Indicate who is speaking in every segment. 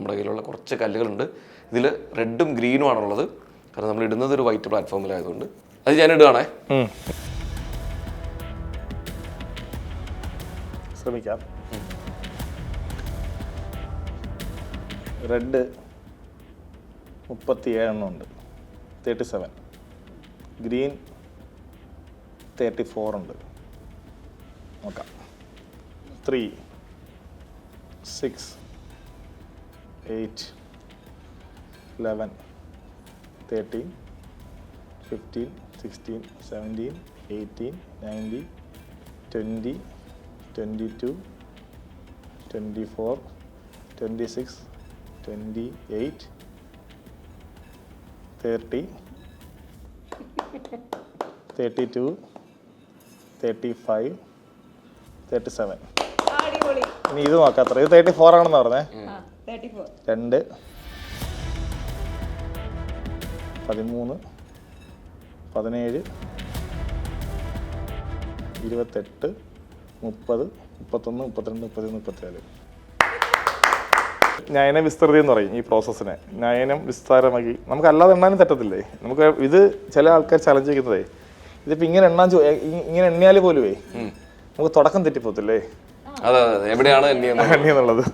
Speaker 1: നമ്മുടെ കയ്യിലുള്ള കുറച്ച് കല്ലുകളുണ്ട്. ഇതിൽ റെഡും ഗ്രീനും ആണുള്ളത്. കാരണം നമ്മൾ ഇടുന്നത് ഒരു വൈറ്റ് പ്ലാറ്റ്ഫോമിലായതുകൊണ്ട്. അത് ഞാൻ ഇടുകയാണേ.
Speaker 2: ശ്രമിക്കാം. റെഡ് മുപ്പത്തി ഏഴെണ്ണം ഉണ്ട് thirty seven. Green thirty four ഉണ്ട് നോക്കാം. Three six eight eleven thirteen fifteen sixteen seventeen eighteen nineteen twenty twenty two twenty four twenty six twenty eight thirty thirty two thirty five thirty seven. ഇനി ഇത് നോക്കാത്ര ഇത് thirty four ആണെന്ന് പറഞ്ഞേ? രണ്ട്. പതിമൂന്ന്. പതിനേഴ്. ഇരുപത്തെട്ട്. മുപ്പത്. മുപ്പത്തൊന്ന് മുപ്പത്തിരണ്ട് മുപ്പത്തി മുപ്പത്തിനാല്. നയന വിസ്തൃതി എന്ന് പറയും ഈ പ്രോസസ്സിനെ നയനം വിസ്താരമാക്കി. നമുക്ക് അല്ലാതെ എണ്ണാനും തെറ്റത്തില്ലേ? നമുക്ക് ഇത് ചില ആൾക്കാർ ചലഞ്ച് ചെയ്യുന്നതേ. ഇതിപ്പോ ഇങ്ങനെ എണ്ണാൻ ഇങ്ങനെ എണ്ണിയാൽ പോലുമേ നമുക്ക് തുടക്കം തെറ്റിപ്പോത്തില്ലേ?
Speaker 1: അതെ എവിടെയാണ്
Speaker 2: എണ്ണിയെന്നുള്ളത്? എന്നുള്ളത്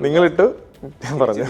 Speaker 2: നിങ്ങളിട്ട് ഞാൻ പറഞ്ഞു.